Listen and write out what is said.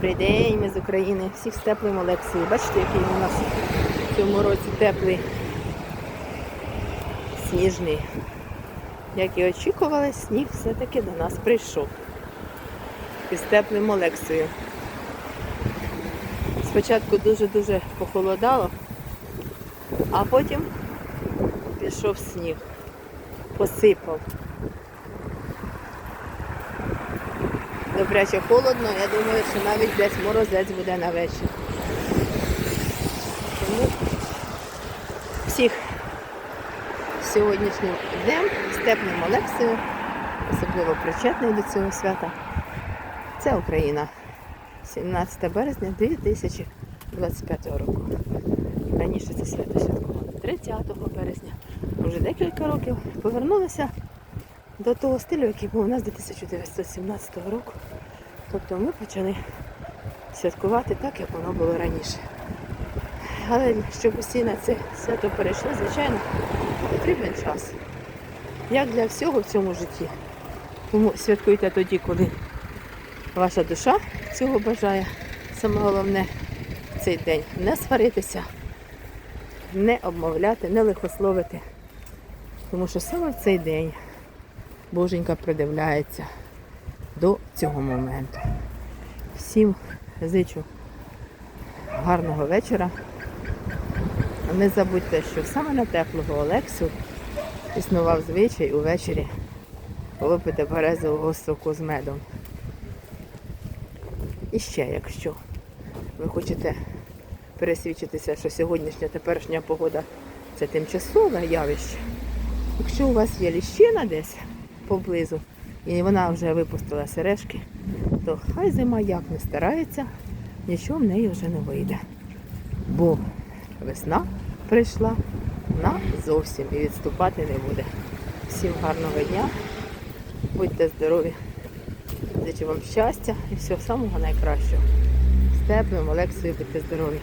Добрий день, ми з України. Всіх з теплим Олексією. Бачите, який у нас в цьому році теплий, сніжний. Як і очікували, сніг все-таки до нас прийшов. Із теплим Олексією. Спочатку дуже-дуже похолодало, а потім пішов сніг, посипав. Добряче холодно, я думаю, що навіть десь морозець буде на вечір. Тому всіх сьогоднішнім днем з теплим Олексією, особливо причетний до цього свята. Це Україна. 17 березня 2025 року. Раніше це свято святкували 30 березня. Вже декілька років повернулися до того стилю, який був у нас до 1917 року. Тобто ми почали святкувати так, як воно було раніше. Але щоб усі на це свято перейшли, звичайно, потрібен час. Як для всього в цьому житті. Тому святкуйте тоді, коли ваша душа цього бажає. Саме головне в цей день не сваритися, не обмовляти, не лихословити. Тому що саме в цей день Боженька придивляється до цього моменту. Всім зичу гарного вечора. Не забудьте, що саме на теплого Олексу існував звичай увечері випити березового соку з медом. І ще, якщо ви хочете пересвідчитися, що сьогоднішня теперішня погода це тимчасове явище. Якщо у вас є ліщина десь поблизу, і вона вже випустила сережки, то хай зима як не старається, нічого в неї вже не вийде. Бо весна прийшла на зовсім і відступати не буде. Всім гарного дня, будьте здорові, зичу вам щастя і всього самого найкращого. З теплим Олексою, будьте здорові.